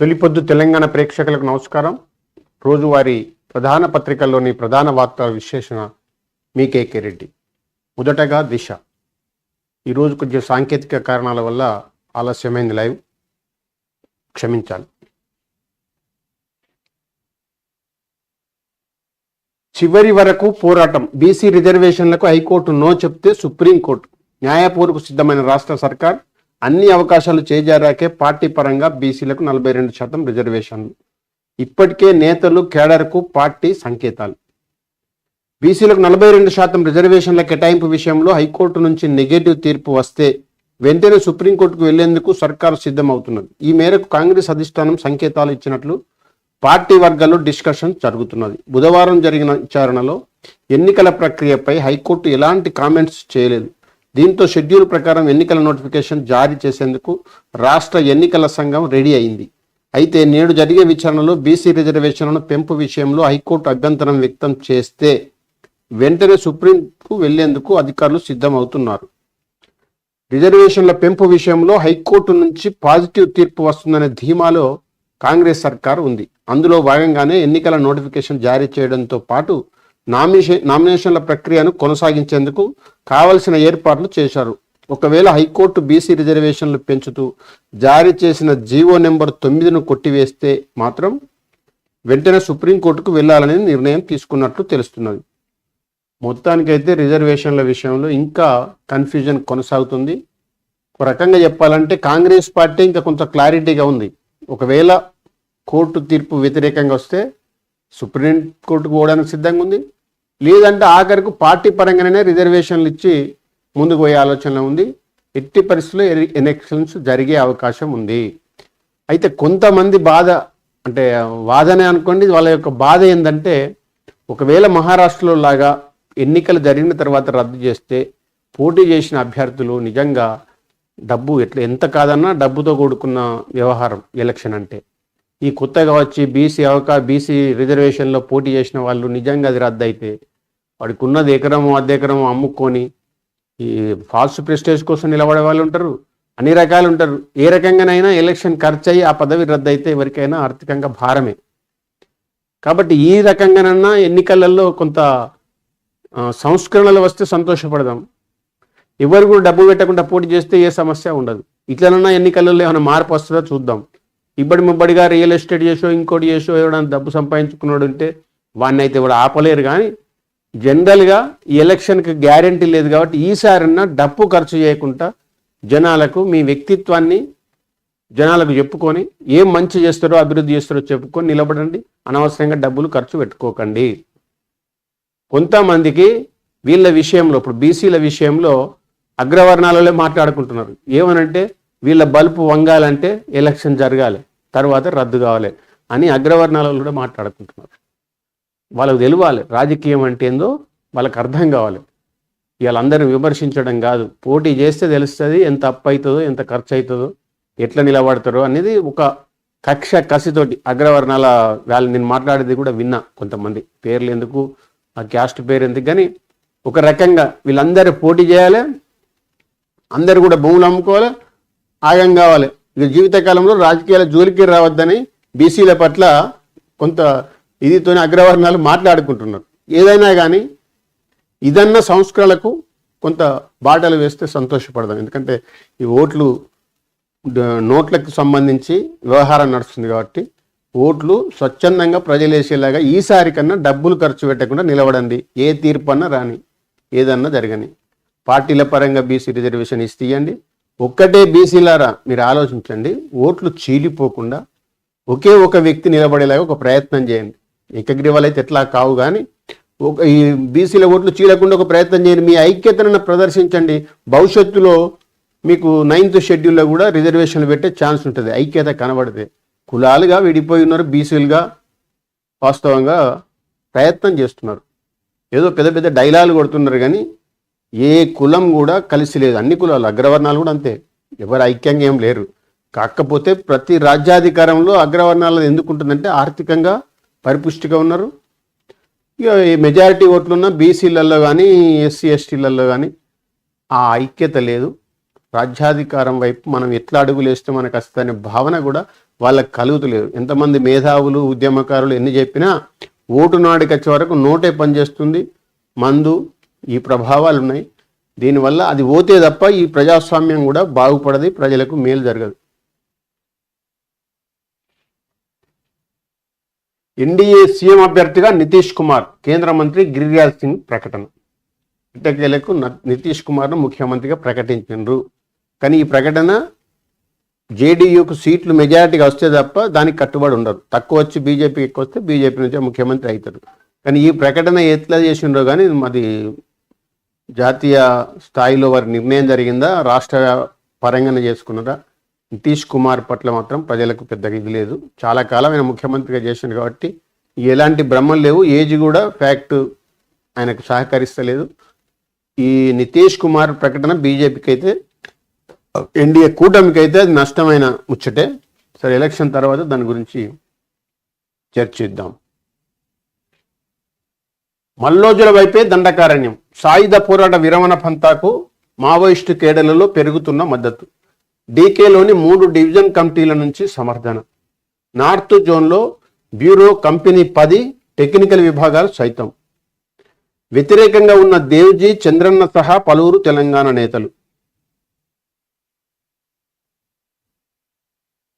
తొలిపొద్దు తెలంగాణ ప్రేక్షకులకు నమస్కారం. రోజువారీ ప్రధాన పత్రికల్లోని ప్రధాన వార్తా విశ్లేషణ మీ కేకే రెడ్డి. మొదటగా దిశ. ఈరోజు కొంచెం సాంకేతిక కారణాల వల్ల ఆలస్యమైంది లైవ్. క్షమించాలి. చివరి వరకు పోరాటం. బీసీ రిజర్వేషన్లకు హైకోర్టు నో చెప్తే సుప్రీంకోర్టు. న్యాయపూర్వకు సిద్ధమైన రాష్ట్ర సర్కార్ అన్ని అవకాశాలు చేజారాకే పార్టీ పరంగా బీసీలకు నలభై రెండు శాతం రిజర్వేషన్లు. ఇప్పటికే నేతలు కేడర్కు పార్టీ సంకేతాలు. బీసీలకు నలభై రెండు శాతం రిజర్వేషన్ల కేటాయింపు విషయంలో హైకోర్టు నుంచి నెగటివ్ తీర్పు వస్తే వెంటనే సుప్రీంకోర్టుకు వెళ్ళేందుకు సర్కారు సిద్ధమవుతున్నది. ఈ మేరకు కాంగ్రెస్ అధిష్టానం సంకేతాలు ఇచ్చినట్లు పార్టీ వర్గాల్లో డిస్కషన్ జరుగుతున్నది. బుధవారం జరిగిన విచారణలో ఎన్నికల ప్రక్రియపై హైకోర్టు ఎలాంటి కామెంట్స్ చేయలేదు. దీంతో షెడ్యూల్ ప్రకారం ఎన్నికల నోటిఫికేషన్ జారీ చేసేందుకు రాష్ట్ర ఎన్నికల సంఘం రెడీ అయింది. అయితే నేడు జరిగే విచారణలో బీసీ రిజర్వేషన్లను పెంపు విషయంలో హైకోర్టు అభ్యంతరం వ్యక్తం చేస్తే వెంటనే సుప్రీంకు వెళ్ళేందుకు అధికారులు సిద్ధమవుతున్నారు. రిజర్వేషన్ల పెంపు విషయంలో హైకోర్టు నుంచి పాజిటివ్ తీర్పు వస్తుందనే ధీమాలో కాంగ్రెస్ సర్కార్ ఉంది. అందులో భాగంగానే ఎన్నికల నోటిఫికేషన్ జారీ చేయడంతో పాటు నామినేషన్ నామినేషన్ల ప్రక్రియను కొనసాగించేందుకు కావలసిన ఏర్పాట్లు చేశారు. ఒకవేళ హైకోర్టు బీసీ రిజర్వేషన్లు పెంచుతూ జారీ చేసిన జీవో నెంబర్ తొమ్మిదిను కొట్టివేస్తే మాత్రం వెంటనే సుప్రీంకోర్టుకు వెళ్ళాలని నిర్ణయం తీసుకున్నట్లు తెలుస్తున్నది. మొత్తానికైతే రిజర్వేషన్ల విషయంలో ఇంకా కన్ఫ్యూజన్ కొనసాగుతుంది. ఒక రకంగా చెప్పాలంటే కాంగ్రెస్ పార్టీ ఇంకా కొంత క్లారిటీగా ఉంది. ఒకవేళ కోర్టు తీర్పు వ్యతిరేకంగా వస్తే సుప్రీం కోర్టుకు పోవడానికి సిద్ధంగా ఉంది. లేదంటే ఆఖరికి పార్టీ పరంగానే రిజర్వేషన్లు ఇచ్చి ముందుకు పోయే ఆలోచన ఉంది. ఎట్టి పరిస్థితుల్లో ఎలక్షన్స్ జరిగే అవకాశం ఉంది. అయితే కొంతమంది బాధ అంటే వాదనే అనుకోండి వాళ్ళ యొక్క బాధ ఏంటంటే ఒకవేళ మహారాష్ట్రలో లాగా ఎన్నికలు జరిగిన తర్వాత రద్దు చేస్తే పోటీ చేసిన అభ్యర్థులు నిజంగా డబ్బు ఎట్లా ఎంత కాదన్నా డబ్బుతో కూడుకున్న వ్యవహారం ఎలక్షన్ అంటే. ఈ కొత్తగా వచ్చి బీసీ అవకా బీసీ రిజర్వేషన్లో పోటీ చేసిన వాళ్ళు నిజంగా అది రద్దు అయితే వాడికి ఉన్నది ఎకరము అర్ధ ఎకరము అమ్ముకొని ఈ ఫాల్స్ ప్రెస్టేజ్ కోసం నిలబడే వాళ్ళు ఉంటారు అన్ని రకాలు ఉంటారు. ఏ రకంగానైనా ఎలక్షన్ ఖర్చు అయ్యి ఆ పదవి రద్దు అయితే ఎవరికైనా ఆర్థికంగా భారమే. కాబట్టి ఈ రకంగానన్నా ఎన్నికలలో కొంత సంస్కరణలు వస్తే సంతోషపడదాం. ఎవరు కూడా డబ్బు పెట్టకుండా పోటీ చేస్తే ఏ సమస్య ఉండదు. ఇట్లనన్నా ఎన్నికలలో ఏమైనా మార్పు వస్తుందో చూద్దాం. ఇబ్బడి ముబ్బడిగా రియల్ ఎస్టేట్ చేసో ఇంకోటి చేసో ఎవడన్నా డబ్బు సంపాదించుకున్నాడు ఉంటే వాడిని అయితే కూడా ఆపలేరు. కానీ జనరల్గా ఈ ఎలక్షన్కి గ్యారంటీ లేదు కాబట్టి ఈసారన్నా డబ్బు ఖర్చు చేయకుండా జనాలకు మీ వ్యక్తిత్వాన్ని జనాలకు చెప్పుకొని ఏం మంచి చేస్తారో అభివృద్ధి చేస్తారో చెప్పుకొని నిలబడండి. అనవసరంగా డబ్బులు ఖర్చు పెట్టుకోకండి. కొంతమందికి వీళ్ళ విషయంలో ఇప్పుడు బీసీల విషయంలో అగ్రవర్ణాలలో మాట్లాడుకుంటున్నారు. ఏమనంటే వీళ్ళ బల్పు వంగాలంటే ఎలక్షన్ జరగాలి. తర్వాత రద్దు కావాలి అని అగ్రవర్ణాలలో కూడా మాట్లాడుకుంటున్నారు. వాళ్ళకు తెలియాలి రాజకీయం అంటే ఏందో వాళ్ళకి అర్థం కావాలి. వీళ్ళందరిని విమర్శించడం కాదు. పోటీ చేస్తే తెలుస్తుంది ఎంత అప్పు అవుతుందో ఎంత ఖర్చు అవుతుందో ఎట్లా నిలబడతారో అనేది ఒక కక్ష కసితోటి అగ్రవర్ణాల వాళ్ళు నేను మాట్లాడేది కూడా విన్నా కొంతమంది. పేర్లు ఎందుకు ఆ క్యాస్ట్ పేరు ఎందుకు కానీ ఒక రకంగా వీళ్ళందరూ పోటీ చేయాలి. అందరు కూడా భూములు అమ్ముకోవాలి. ఆగం కావాలి. ఇక జీవితకాలంలో రాజకీయాల జోలికి రావద్దని బీసీల పట్ల కొంత ఇదితోనే అగ్రవర్ణాలు మాట్లాడుకుంటున్నారు. ఏదైనా కానీ ఇదన్న సంస్కరణలకు కొంత బాటలు వేస్తే సంతోషపడదాం. ఎందుకంటే ఈ ఓట్లు నోట్లకు సంబంధించి వ్యవహారం నడుస్తుంది కాబట్టి ఓట్లు స్వచ్ఛందంగా ప్రజలు వేసేలాగా ఈసారి కన్నా డబ్బులు ఖర్చు పెట్టకుండా నిలబడండి ఏ తీర్పు అన్నా రాని ఏదన్నా జరగని. పార్టీల పరంగా బీసీ రిజర్వేషన్ ఇస్తేయండి ఒక్కటే బీసీలారా మీరు ఆలోచించండి ఓట్లు చీలిపోకుండా ఒకే ఒక వ్యక్తి నిలబడేలాగా ఒక ప్రయత్నం చేయండి. ఏకగ్రీవాలు అయితే ఎట్లా కావు కానీ ఒక ఈ బీసీల ఓట్లు చీలకుండా ఒక ప్రయత్నం చేయండి మీ ఐక్యతను ప్రదర్శించండి. భవిష్యత్తులో మీకు నైన్త్ షెడ్యూల్లో కూడా రిజర్వేషన్లు పెట్టే ఛాన్స్ ఉంటుంది. ఐక్యత కనబడితే కులాలుగా విడిపోయి ఉన్నారు బీసీలుగా వాస్తవంగా ప్రయత్నం చేస్తున్నారు. ఏదో పెద్ద పెద్ద డైలాగులు కొడుతున్నారు కానీ ఏ కులం కూడా కలిసి లేదు. అన్ని కులాలు అగ్రవర్ణాలు కూడా అంతే. ఎవరు ఐక్యంగా ఏం లేరు. కాకపోతే ప్రతి రాజ్యాధికారంలో అగ్రవర్ణాలు ఎందుకుంటుందంటే ఆర్థికంగా పరిపుష్టిగా ఉన్నారు. ఇక ఈ మెజారిటీ ఓట్లున్న బీసీలలో కానీ ఎస్సీ ఎస్టీలలో కానీ ఆ ఐక్యత లేదు. రాజ్యాధికారం వైపు మనం ఎట్లా అడుగులు వేస్తే మనకు వస్తుందనే భావన కూడా వాళ్ళకి కలుగుతలేదు. ఎంతమంది మేధావులు ఉద్యమకారులు ఎన్ని చెప్పినా ఓటు నాడికి వచ్చే వరకు నోటే పనిచేస్తుంది. మందు ఈ ప్రభావాలు ఉన్నాయి. దీనివల్ల అది పోతే తప్ప ఈ ప్రజాస్వామ్యం కూడా బాగుపడది ప్రజలకు మేలు జరగదు. ఎన్డీఏ సీఎం అభ్యర్థిగా నితీష్ కుమార్ కేంద్ర మంత్రి గిరిరాజ్ సింగ్ ప్రకటన. ఇటకేలకు నితీష్ కుమార్ను ముఖ్యమంత్రిగా ప్రకటించారు కానీ ఈ ప్రకటన జేడీయూకు సీట్లు మెజారిటీగా వస్తే తప్ప దానికి కట్టుబడి ఉండరు. తక్కువ వచ్చి బీజేపీ ఎక్కువ వస్తే బీజేపీ నుంచే ముఖ్యమంత్రి అవుతారు. కానీ ఈ ప్రకటన ఎట్లా చేసిండ్రో కానీ అది జాతీయ స్థాయిలో వారి నిర్ణయం జరిగిందా? రాష్ట్ర పరంగానే చేసుకున్నారా నితీష్ కుమార్ పట్ల మాత్రం ప్రజలకు పెద్దగా ఇది లేదు. చాలా కాలం ఆయన ముఖ్యమంత్రిగా చేసిండు కాబట్టి ఎలాంటి భ్రమలు లేవు. ఏజ్ కూడా ఫ్యాక్ట్ ఆయనకు సహకరిస్తలేదు. ఈ నితీష్ కుమార్ ప్రకటన బీజేపీకి అయితే ఎన్డీఏ కూటమికి అయితే అది నష్టమైన ముచ్చటే. సరే ఎలక్షన్ తర్వాత దాని గురించి చర్చిద్దాం. మల్లోజుల వైపే దండకారణ్యం. సాయుధ పోరాట విరమణ పంతాకు మావోయిస్టు కేడలలో పెరుగుతున్న మద్దతు. డీకేలోని మూడు డివిజన్ కమిటీల నుంచి సమర్థన. నార్త్ జోన్లో బ్యూరో కంపెనీ పది టెక్నికల్ విభాగాలు సైతం. వ్యతిరేకంగా ఉన్న దేవ్జీ చంద్రన్న సహా పలువురు తెలంగాణ నేతలు.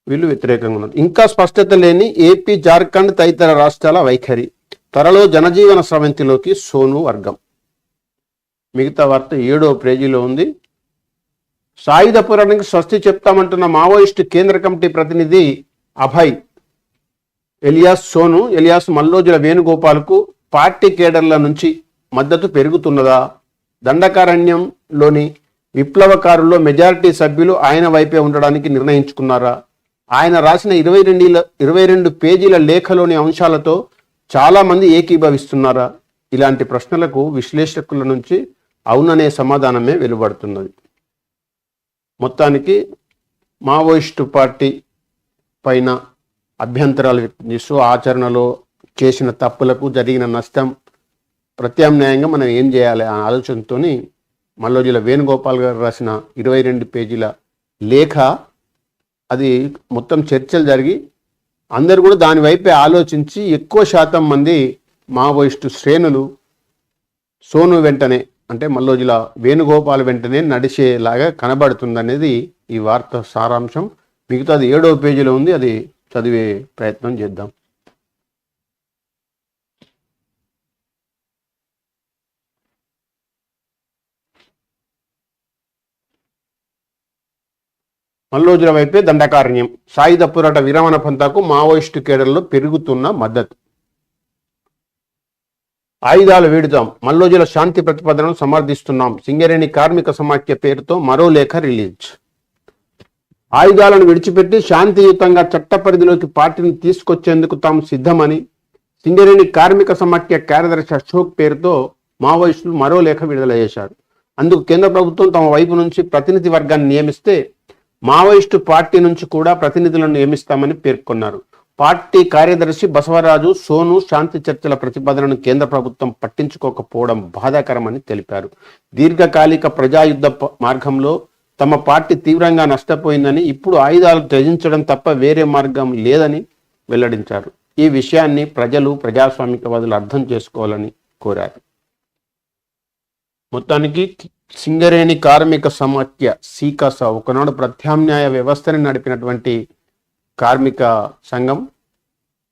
వీళ్ళు వ్యతిరేకంగా ఉన్నారు. ఇంకా స్పష్టత లేని ఏపీ జార్ఖండ్ తదితర రాష్ట్రాల వైఖరి. త్వరలో జనజీవన స్రవంతిలోకి సోను వర్గం. మిగతా వార్త ఏడో పేజీలో ఉంది. సాయుధ పురాణానికి స్వస్తి చెప్తామంటున్న మావోయిస్టు కేంద్ర కమిటీ ప్రతినిధి అభయ్ ఎలియాస్ సోను ఎలియాస్ మల్లోజుల వేణుగోపాల్కు పార్టీ కేడర్ల నుంచి మద్దతు పెరుగుతున్నదా? దండకారణ్యంలోని విప్లవకారుల్లో మెజారిటీ సభ్యులు ఆయన వైపే ఉండడానికి నిర్ణయించుకున్నారా? ఆయన రాసిన ఇరవై రెండు ఇరవై రెండు పేజీల లేఖలోని అంశాలతో చాలామంది ఏకీభవిస్తున్నారా? ఇలాంటి ప్రశ్నలకు విశ్లేషకుల నుంచి అవుననే సమాధానమే వెలువడుతున్నది. మొత్తానికి మావోయిస్టు పార్టీ పైన అభ్యంతరాలు వ్యక్తం చేస్తూ ఆచరణలో చేసిన తప్పులకు జరిగిన నష్టం ప్రత్యామ్నాయంగా మనం ఏం చేయాలి అనే ఆలోచనతో మల్లోజుల వేణుగోపాల్ గారు రాసిన ఇరవై రెండు పేజీల లేఖ అది మొత్తం చర్చలు జరిగి అందరు కూడా దాని వైపే ఆలోచించి ఎక్కువ శాతం మంది మావోయిస్టు శ్రేణులు సోను వెంటనే అంటే మల్లోజుల వేణుగోపాల్ వెంటనే నడిచేలాగా కనబడుతుందనేది ఈ వార్త సారాంశం. మిగతాది ఏడవ పేజీలో ఉంది అది చదివే ప్రయత్నం చేద్దాం. మల్లోజుల వైపే దండకారణ్యం. సాయుధ పోరాట విరమణ పంతాకు మావోయిస్టు కేడర్లో పెరుగుతున్న మద్దతు. ఆయుధాలు వీడుతాం మల్లోజుల శాంతి ప్రతిపాదనను సమర్థిస్తున్నాం. సింగరేణి కార్మిక సమాఖ్య పేరుతో మరో లేఖ రిలీజ్. ఆయుధాలను విడిచిపెట్టి శాంతియుతంగా చట్ట పరిధిలోకి పార్టీని తీసుకొచ్చేందుకు తాము సిద్ధమని సింగరేణి కార్మిక సమాఖ్య కార్యదర్శి అశోక్ పేరుతో మావోయిస్టులు మరో లేఖ విడుదల చేశారు. అందుకు కేంద్ర ప్రభుత్వం తమ వైపు నుంచి ప్రతినిధి వర్గాన్ని నియమిస్తే మావోయిస్టు పార్టీ నుంచి కూడా ప్రతినిధులను నియమిస్తామని పేర్కొన్నారు. పార్టీ కార్యదర్శి బసవరాజు సోను శాంతి చర్చల ప్రతిపాదనను కేంద్ర ప్రభుత్వం పట్టించుకోకపోవడం బాధాకరమని తెలిపారు. దీర్ఘకాలిక ప్రజాయుద్ధ ప- మార్గంలో తమ పార్టీ తీవ్రంగా నష్టపోయిందని ఇప్పుడు ఆయుధాలు త్యజించడం తప్ప వేరే మార్గం లేదని వెల్లడించారు. ఈ విషయాన్ని ప్రజలు ప్రజాస్వామికవాదులు అర్థం చేసుకోవాలని కోరారు. మొత్తానికి సింగరేణి కార్మిక సమాఖ్య సీకాస ఒకనాడు ప్రత్యామ్నాయ వ్యవస్థని నడిపినటువంటి కార్మిక సంఘం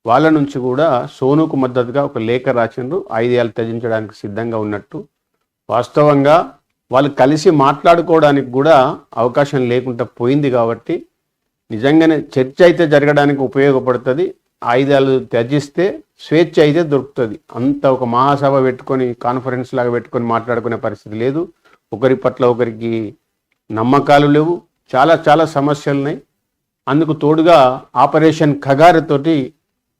వాళ్ళ నుంచి కూడా సోనుకు మద్దతుగా ఒక లేఖ రాసిండ్రు. ఐదేళ్ళు త్యజించడానికి సిద్ధంగా ఉన్నట్టు. వాస్తవంగా వాళ్ళు కలిసి మాట్లాడుకోవడానికి కూడా అవకాశం లేకుండా పోయింది కాబట్టి నిజంగానే చర్చ అయితే జరగడానికి ఉపయోగపడుతుంది. ఆయుధాలు త్యజిస్తే స్వేచ్ఛ అయితే దొరుకుతుంది. అంత ఒక మహాసభ పెట్టుకొని కాన్ఫరెన్స్ లాగా పెట్టుకొని మాట్లాడుకునే పరిస్థితి లేదు. ఒకరి పట్ల ఒకరికి నమ్మకాలు లేవు. చాలా చాలా సమస్యలు ఉన్నాయి అందుకు తోడుగా ఆపరేషన్ ఖగారుతోటి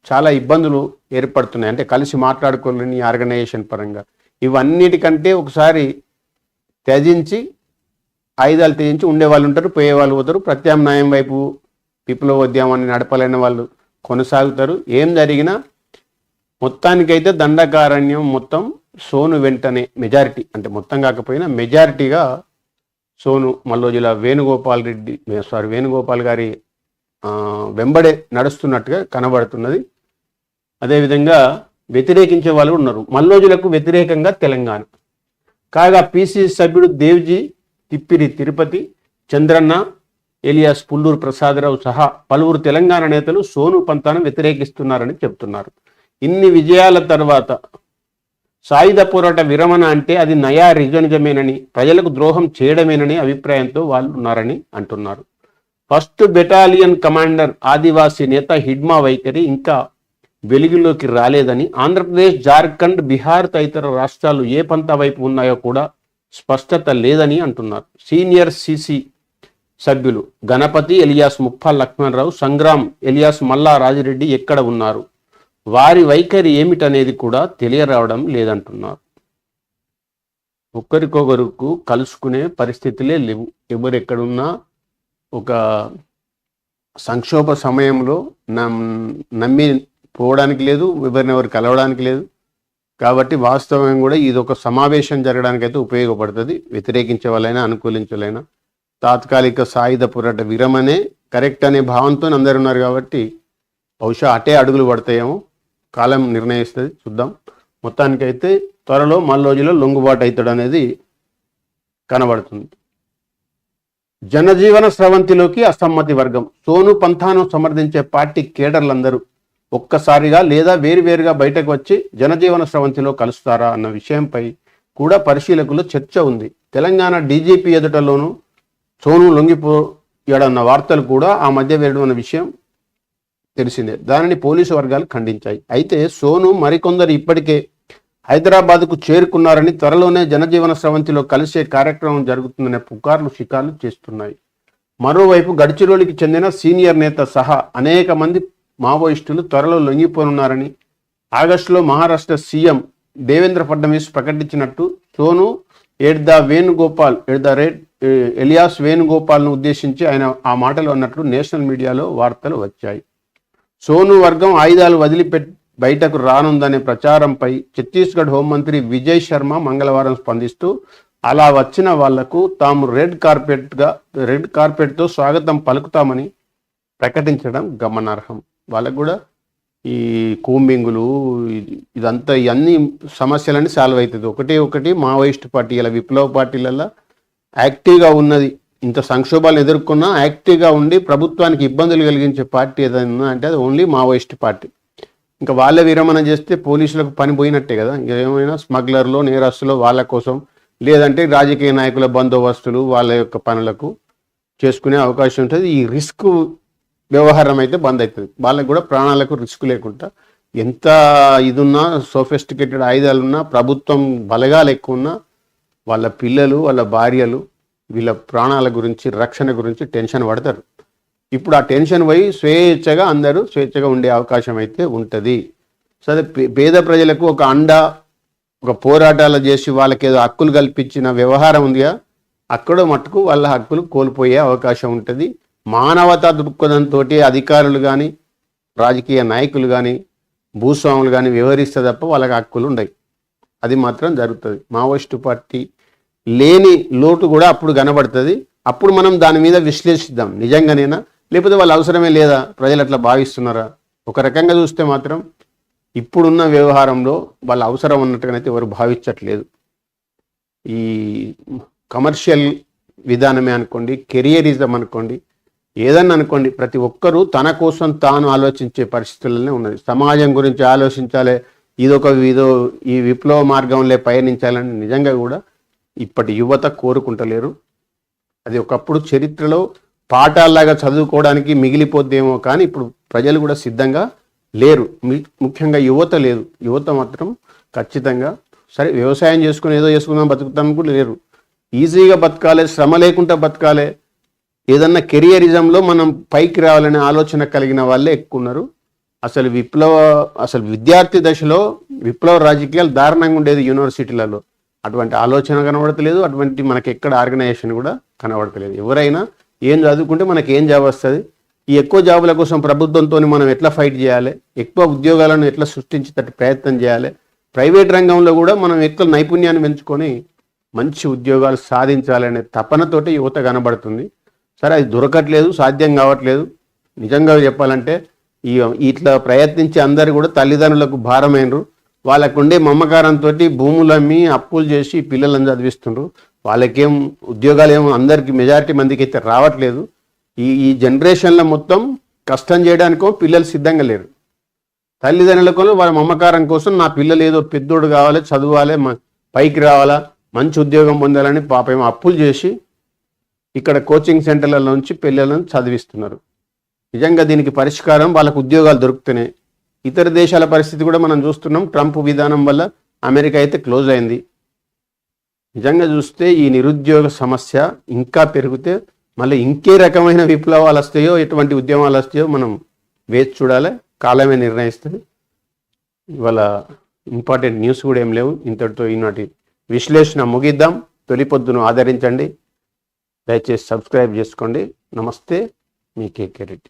చాలా ఇబ్బందులు ఏర్పడుతున్నాయి. అంటే కలిసి మాట్లాడుకోలేని ఆర్గనైజేషన్ పరంగా. ఇవన్నిటికంటే ఒకసారి త్యజించి ఆయుధాలు త్యజించి ఉండేవాళ్ళు ఉంటారు పోయేవాళ్ళు పోతారు. ప్రత్యామ్నాయం వైపు విప్లవోద్యమాన్ని నడపలేని వాళ్ళు కొనసాగుతారు. ఏం జరిగినా మొత్తానికైతే దండకారణ్యం మొత్తం సోను వెంటనే మెజారిటీ. అంటే మొత్తం కాకపోయినా మెజారిటీగా సోను మల్లోజుల వేణుగోపాల్ రెడ్డి సారీ వేణుగోపాల్ గారి వెంబడే నడుస్తున్నట్టుగా కనబడుతున్నది. అదేవిధంగా వ్యతిరేకించే వాళ్ళు ఉన్నారు. మల్లోజులకు వ్యతిరేకంగా తెలంగాణ. కాగా పిసిసి సభ్యుడు దేవ్జీ తిప్పిరి తిరుపతి చంద్రన్న ఎలియాస్ పుల్లూరు ప్రసాదరావు సహా పలువురు తెలంగాణ నేతలు సోను పంతాను వ్యతిరేకిస్తున్నారని చెబుతున్నారు. ఇన్ని విజయాల తర్వాత సాయుధ పోరాట విరమణ అంటే అది నయా రిజనిజమేనని ప్రజలకు ద్రోహం చేయడమేనని అభిప్రాయంతో వాళ్ళు ఉన్నారని అంటున్నారు. ఫస్ట్ బెటాలియన్ కమాండర్ ఆదివాసీ నేత హిడ్మా వైఖరి ఇంకా వెలుగులోకి రాలేదని ఆంధ్రప్రదేశ్ జార్ఖండ్ బీహార్ తదితర రాష్ట్రాలు ఏ పంత వైపు ఉన్నాయో కూడా స్పష్టత లేదని అంటున్నారు. సీనియర్ సిసి సభ్యులు గణపతి ఎలియాస్ ముప్పా లక్ష్మణరావు సంగ్రామ్ ఎలియాస్ మల్లా రాజిరెడ్డి ఎక్కడ ఉన్నారు? వారి వైఖరి ఏమిటనేది కూడా తెలియరావడం లేదంటున్నారు. ఒకరికొకరుకు కలుసుకునే పరిస్థితులే లేవు. ఎవరు ఎక్కడున్నా ఒక సంక్షోభ సమయంలో నమ్ నమ్మి పోవడానికి లేదు ఎవరినెవరు కలవడానికి లేదు. కాబట్టి వాస్తవం కూడా ఇది ఒక సమావేశం జరగడానికి అయితే ఉపయోగపడుతుంది. వ్యతిరేకించే వాళ్ళైనా తాత్కాలిక సాయుధ పోరాట విరమనే కరెక్ట్ అనే భావంతో అందరు ఉన్నారు కాబట్టి బహుశా అటే అడుగులు పడతాయేమో. కాలం నిర్ణయిస్తుంది. చూద్దాం. మొత్తానికైతే త్వరలో మళ్ళీ రోజుల్లో లొంగుబాటు అవుతాడు అనేది కనబడుతుంది. జనజీవన స్రవంతిలోకి అసమ్మతి వర్గం. సోను పంథాను సమర్థించే పార్టీ కేడర్లందరూ ఒక్కసారిగా లేదా వేరువేరుగా బయటకు వచ్చి జనజీవన స్రవంతిలో కలుస్తారా అన్న విషయంపై కూడా పరిశీలకులు చర్చ ఉంది. తెలంగాణ డీజీపీ ఎదుటలోనూ సోను లొంగిపోయాడన్న వార్తలు కూడా ఆ మధ్య వేయడం విషయం తెలిసిందే. దానిని పోలీసు వర్గాలు ఖండించాయి. అయితే సోను మరికొందరు ఇప్పటికే హైదరాబాద్కు చేరుకున్నారని త్వరలోనే జనజీవన స్రవంతిలో కలిసే కార్యక్రమం జరుగుతుందనే పుకార్లు షికార్లు చేస్తున్నాయి. మరోవైపు గడిచిరోలికి చెందిన సీనియర్ నేత సహా అనేక మంది మావోయిస్టులు త్వరలో లొంగిపోనున్నారని ఆగస్టులో Maharashtra CM Devendra Fadnavis ప్రకటించినట్టు Sonu at the Venugopal at the rate alias వేణుగోపాల్ను ఉద్దేశించి ఆయన ఆ మాటలు అన్నట్లు నేషనల్ మీడియాలో వార్తలు వచ్చాయి. సోను వర్గం ఆయుధాలు వదిలిపెట్టి బయటకు రానుందనే ప్రచారంపై ఛత్తీస్గఢ్ హోంమంత్రి విజయ్ శర్మ మంగళవారం స్పందిస్తూ అలా వచ్చిన వాళ్ళకు తాము రెడ్ కార్పెట్గా రెడ్ కార్పెట్తో స్వాగతం పలుకుతామని ప్రకటించడం గమనార్హం. వాళ్ళకు కూడా ఈ కూంబింగులు ఇదంతా ఇవన్నీ సమస్యలన్నీ సాల్వ్ అవుతుంది ఒకటి ఒకటి మావోయిస్ట్ పార్టీల విప్లవ పార్టీలలో యాక్టివ్గా ఉన్నది. ఇంత సంక్షోభాలు ఎదుర్కొన్నా యాక్టివ్గా ఉండి ప్రభుత్వానికి ఇబ్బందులు కలిగించే పార్టీ ఏదైనా అంటే అది ఓన్లీ మావోయిస్ట్ పార్టీ. ఇంకా వాళ్ళే విరమణ చేస్తే పోలీసులకు పని పోయినట్టే కదా. ఏమైనా స్మగ్లర్లు నేరస్తులు వాళ్ళ కోసం లేదంటే రాజకీయ నాయకుల బందోబస్తులు వాళ్ళ యొక్క పనులకు చేసుకునే అవకాశం ఉంటుంది. ఈ రిస్క్ వ్యవహారం అయితే బంద్ అవుతుంది. వాళ్ళకు కూడా ప్రాణాలకు రిస్క్ లేకుండా ఎంత ఇదున్నా సోఫెస్టికేటెడ్ ఆయుధాలు ఉన్నా ప్రభుత్వం బలగాలు ఎక్కువ ఉన్నా వాళ్ళ పిల్లలు వాళ్ళ భార్యలు వీళ్ళ ప్రాణాల గురించి రక్షణ గురించి టెన్షన్ పడతారు. ఇప్పుడు ఆ టెన్షన్ పోయి స్వేచ్ఛగా అందరూ స్వేచ్ఛగా ఉండే అవకాశం అయితే ఉంటుంది. సరే పేద ప్రజలకు ఒక అండ ఒక పోరాటాలు చేసి వాళ్ళకి ఏదో హక్కులు కల్పించిన వ్యవహారం ఉందిగా అక్కడ మట్టుకు వాళ్ళ హక్కులు కోల్పోయే అవకాశం ఉంటుంది. మానవతా దృక్పథంతో అధికారులు కానీ రాజకీయ నాయకులు కానీ భూస్వాములు కానీ వ్యవహరిస్తే తప్ప వాళ్ళకి హక్కులు ఉండవు అది మాత్రం జరుగుతుంది. మావోయిస్టు పార్టీ లేని లోటు కూడా అప్పుడు కనబడుతుంది. అప్పుడు మనం దాని మీద విశ్లేషిద్దాం. నిజంగానేనా? లేకపోతే వాళ్ళ అవసరమే లేదా? ప్రజలు అట్లా భావిస్తున్నారా? ఒక రకంగా చూస్తే మాత్రం ఇప్పుడున్న వ్యవహారంలో వాళ్ళ అవసరం ఉన్నట్టుగానైతే ఎవరు భావించట్లేదు. ఈ కమర్షియల్ విధానమే అనుకోండి కెరియరిజం అనుకోండి ఏదన్నా అనుకోండి ప్రతి ఒక్కరూ తన కోసం తాను ఆలోచించే పరిస్థితులనే ఉన్నది. సమాజం గురించి ఆలోచించాలి ఇదొక ఇదో ఈ విప్లవ మార్గంలో పయనించాలని నిజంగా కూడా ఇప్పటి యువత కోరుకుంటలేరు. అది ఒకప్పుడు చరిత్రలో పాఠాల్లాగా చదువుకోవడానికి మిగిలిపోద్దేమో కానీ ఇప్పుడు ప్రజలు కూడా సిద్ధంగా లేరు. మి- ముఖ్యంగా యువత లేదు. యువత మాత్రం ఖచ్చితంగా సరే వ్యవసాయం చేసుకుని ఏదో చేసుకుందాం బతుకుతాం కూడా లేరు. ఈజీగా బతకాలి శ్రమ లేకుండా బతకాలి. ఏదన్నా కెరియరిజంలో మనం పైకి రావాలనే ఆలోచన కలిగిన వాళ్ళే ఎక్కువ ఉన్నారు. అసలు విప్లవ అసలు విద్యార్థి దశలో విప్లవ రాజకీయాలు దారుణంగా ఉండేది యూనివర్సిటీలలో. అటువంటి ఆలోచన కనబడతలేదు. అటువంటి మనకి ఎక్కడ ఆర్గనైజేషన్ కూడా కనబడతలేదు. ఎవరైనా ఏం చదువుకుంటే మనకి ఏం జాబ్ వస్తుంది? ఈ ఎక్కువ జాబుల కోసం ప్రభుత్వంతో మనం ఎట్లా ఫైట్ చేయాలి? ఎక్కువ ఉద్యోగాలను ఎట్లా సృష్టించేటట్టు ప్రయత్నం చేయాలి? ప్రైవేట్ రంగంలో కూడా మనం ఎక్కువ నైపుణ్యాన్ని పెంచుకొని మంచి ఉద్యోగాలు సాధించాలనే తపనతోటి యువత కనబడుతుంది. సరే అది దొరకట్లేదు సాధ్యం కావట్లేదు. నిజంగా చెప్పాలంటే ఈ ఇట్లా ప్రయత్నించి అందరు కూడా తల్లిదండ్రులకు భారమైనరు. వాళ్ళకు ఉండే మమకారంతో భూములు అమ్మి అప్పులు చేసి పిల్లలను చదివిస్తుండ్రు. వాళ్ళకేం ఉద్యోగాలు ఏమో అందరికి మెజారిటీ మందికి అయితే రావట్లేదు. ఈ ఈ జనరేషన్లో మొత్తం కష్టం చేయడానికో పిల్లలు సిద్ధంగా లేరు. తల్లిదండ్రులకు వాళ్ళ మమకారం కోసం నా పిల్లలు ఏదో పెద్దోడు కావాలి చదవాలి పైకి రావాలా మంచి ఉద్యోగం పొందాలని పాపం అప్పులు చేసి ఇక్కడ కోచింగ్ సెంటర్ల నుంచి పిల్లలను చదివిస్తున్నారు. నిజంగా దీనికి పరిష్కారం వాళ్ళకు ఉద్యోగాలు దొరుకుతున్నాయి. ఇతర దేశాల పరిస్థితి కూడా మనం చూస్తున్నాం. ట్రంప్ విధానం వల్ల అమెరికా అయితే క్లోజ్ అయింది. నిజంగా చూస్తే ఈ నిరుద్యోగ సమస్య ఇంకా పెరిగితే మళ్ళీ ఇంకే రకమైన విప్లవాలు వస్తాయో ఎటువంటి ఉద్యమాలు వస్తాయో మనం వేచి చూడాలి. కాలమే నిర్ణయిస్తుంది. ఇవాళ ఇంపార్టెంట్ న్యూస్ కూడా ఏం లేవు. ఇంతటితో ఈనాటి విశ్లేషణ ముగిద్దాం. తొలి పొద్దును ఆదరించండి. దయచేసి సబ్స్క్రైబ్ చేసుకోండి. నమస్తే. మీ కేకే రెడ్డి.